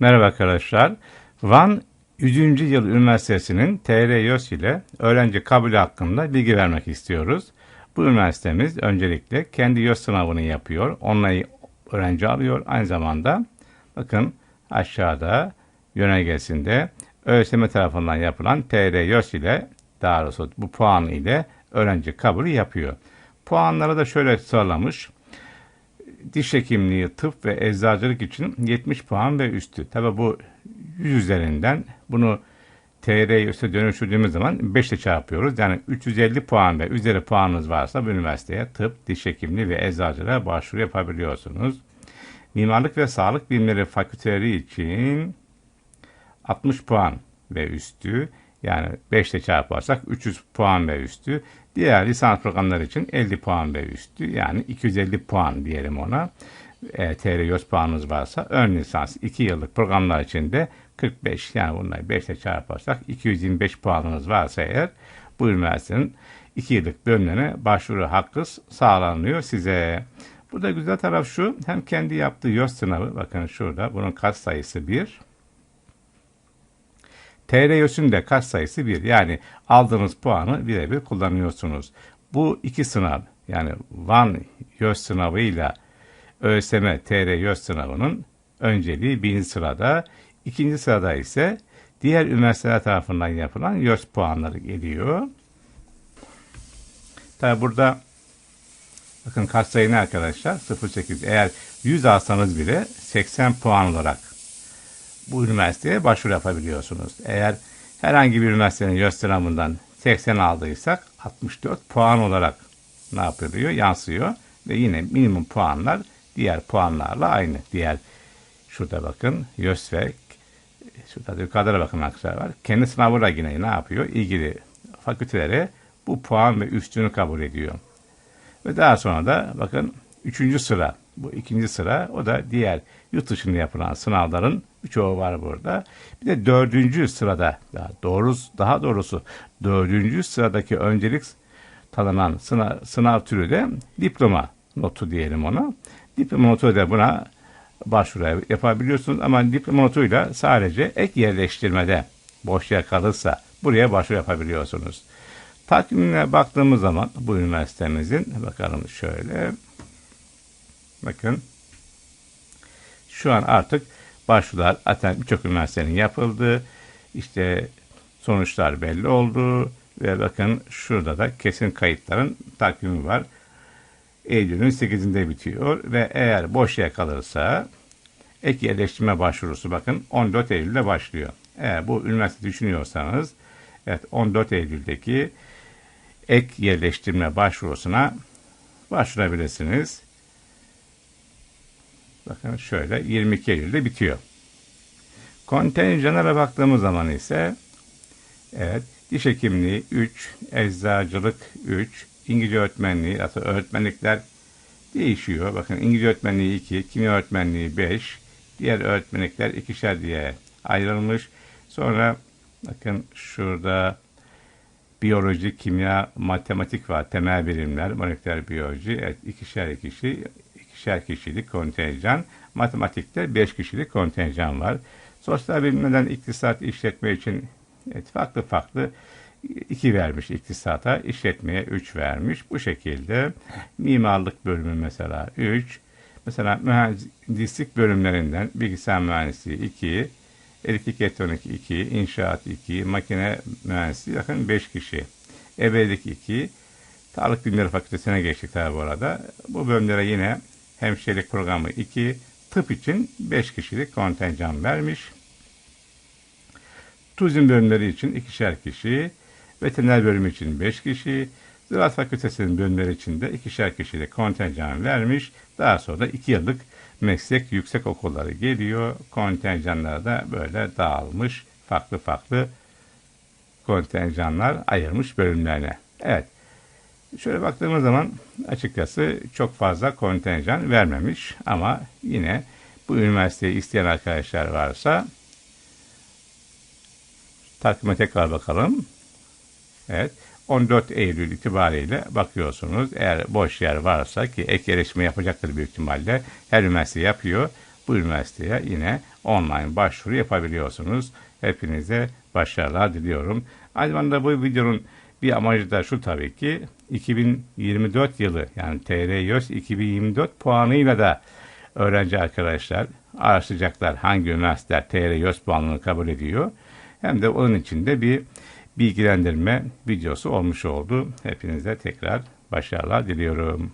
Merhaba arkadaşlar. Van 100. Yıl Üniversitesi'nin TR YÖS ile öğrenci kabulü hakkında bilgi vermek istiyoruz. Bu üniversitemiz öncelikle kendi YÖS sınavını yapıyor. Onları öğrenci alıyor. Aynı zamanda bakın aşağıda yönergesinde ÖSYM tarafından yapılan TR YÖS ile daha doğrusu bu puan ile öğrenci kabulü yapıyor. Puanları da şöyle sıralamış diş hekimliği, tıp ve eczacılık için 70 puan ve üstü. Tabi bu 100 üzerinden bunu TR üstü dönüştürdüğümüz zaman 5 ile çarpıyoruz. Yani 350 puan ve üzeri puanınız varsa bu üniversiteye tıp, diş hekimliği ve eczacılığa başvuru yapabiliyorsunuz. Mimarlık ve sağlık bilimleri fakülteleri için 60 puan ve üstü yani 5 ile çarparsak 300 puan ve üstü. Diğer lisans programları için 50 puan ve üstü yani 250 puan diyelim ona. E, TR 100 puanınız varsa ön lisans 2 yıllık programlar için de 45 yani bunları 5 ile çarparsak 225 puanınız varsa eğer bu üniversitenin 2 yıllık bölümlerine başvuru hakkı sağlanıyor size. Burada güzel taraf şu hem kendi yaptığı YÖS sınavı bakın şurada bunun kat sayısı 1 TR de kaç sayısı 1. Yani aldığınız puanı birebir kullanıyorsunuz. Bu iki sınav yani Van YÖS sınavıyla ÖSYM TR YÖS sınavının önceliği birinci sırada. ikinci sırada ise diğer üniversiteler tarafından yapılan YÖS puanları geliyor. Tabi burada bakın kaç sayı ne arkadaşlar? 08. Eğer 100 alsanız bile 80 puan olarak bu üniversiteye başvuru yapabiliyorsunuz. Eğer herhangi bir üniversitenin YÖS sınavından 80 aldıysak 64 puan olarak ne yapılıyor? Yansıyor ve yine minimum puanlar diğer puanlarla aynı. Diğer şurada bakın YÖS ve şurada yukarıda bakın arkadaşlar var. Kendi sınavı yine ne yapıyor? İlgili fakültelere bu puan ve üstünü kabul ediyor. Ve daha sonra da bakın üçüncü sıra bu ikinci sıra o da diğer yurt dışında yapılan sınavların birçoğu var burada. Bir de dördüncü sırada daha doğrusu, daha doğrusu dördüncü sıradaki öncelik tanınan sınav, sınav türü de diploma notu diyelim ona. Diploma notu da buna başvuru yapabiliyorsunuz ama diploma notuyla sadece ek yerleştirmede boş yer kalırsa buraya başvuru yapabiliyorsunuz. Takvimine baktığımız zaman bu üniversitemizin bakalım şöyle bakın şu an artık başvurular zaten birçok üniversitenin yapıldı. İşte sonuçlar belli oldu ve bakın şurada da kesin kayıtların takvimi var. Eylül'ün 8'inde bitiyor ve eğer boş yer kalırsa ek yerleştirme başvurusu bakın 14 Eylül'de başlıyor. Eğer bu üniversite düşünüyorsanız evet 14 Eylül'deki ek yerleştirme başvurusuna başvurabilirsiniz. Bakın şöyle 22 Eylül'de bitiyor. Kontenjanlara baktığımız zaman ise evet diş hekimliği 3, eczacılık 3, İngilizce öğretmenliği, hatta öğretmenlikler değişiyor. Bakın İngilizce öğretmenliği 2, kimya öğretmenliği 5, diğer öğretmenlikler ikişer diye ayrılmış. Sonra bakın şurada biyoloji, kimya, matematik var, temel bilimler, moleküler biyoloji, evet, ikişer ikişi, ikişer kişilik kontenjan. Matematikte 5 kişilik kontenjan var. Sosyal bilimlerden iktisat işletme için evet, farklı farklı iki vermiş iktisata, işletmeye 3 vermiş. Bu şekilde mimarlık bölümü mesela 3, mesela mühendislik bölümlerinden bilgisayar mühendisliği 2, elektrik elektronik 2, inşaat 2, makine mühendisliği yakın 5 kişi. Ebelik 2, Sağlık Bilimleri Fakültesine geçtik tabi bu arada. Bu bölümlere yine hemşirelik programı 2, tıp için 5 kişilik kontenjan vermiş. Turizm bölümleri için ikişer kişi, veteriner bölümü için 5 kişi, Ziraat Fakültesi'nin bölümleri için de ikişer kişilik kontenjan vermiş. Daha sonra da 2 yıllık meslek yüksek okulları geliyor. Kontenjanlar da böyle dağılmış. Farklı farklı kontenjanlar ayırmış bölümlerine. Evet. Şöyle baktığımız zaman açıkçası çok fazla kontenjan vermemiş ama yine bu üniversiteyi isteyen arkadaşlar varsa takvime tekrar bakalım. Evet. 14 Eylül itibariyle bakıyorsunuz. Eğer boş yer varsa ki ek yarışma yapacaktır büyük ihtimalle. Her üniversite yapıyor. bu üniversiteye yine online başvuru yapabiliyorsunuz. Hepinize başarılar diliyorum. Aynı zamanda bu videonun bir amacı da şu tabii ki 2024 yılı yani TR YÖS 2024 puanıyla da öğrenci arkadaşlar araştıracaklar hangi üniversiteler TR YÖS puanını kabul ediyor. Hem de onun için de bir bilgilendirme videosu olmuş oldu. Hepinize tekrar başarılar diliyorum.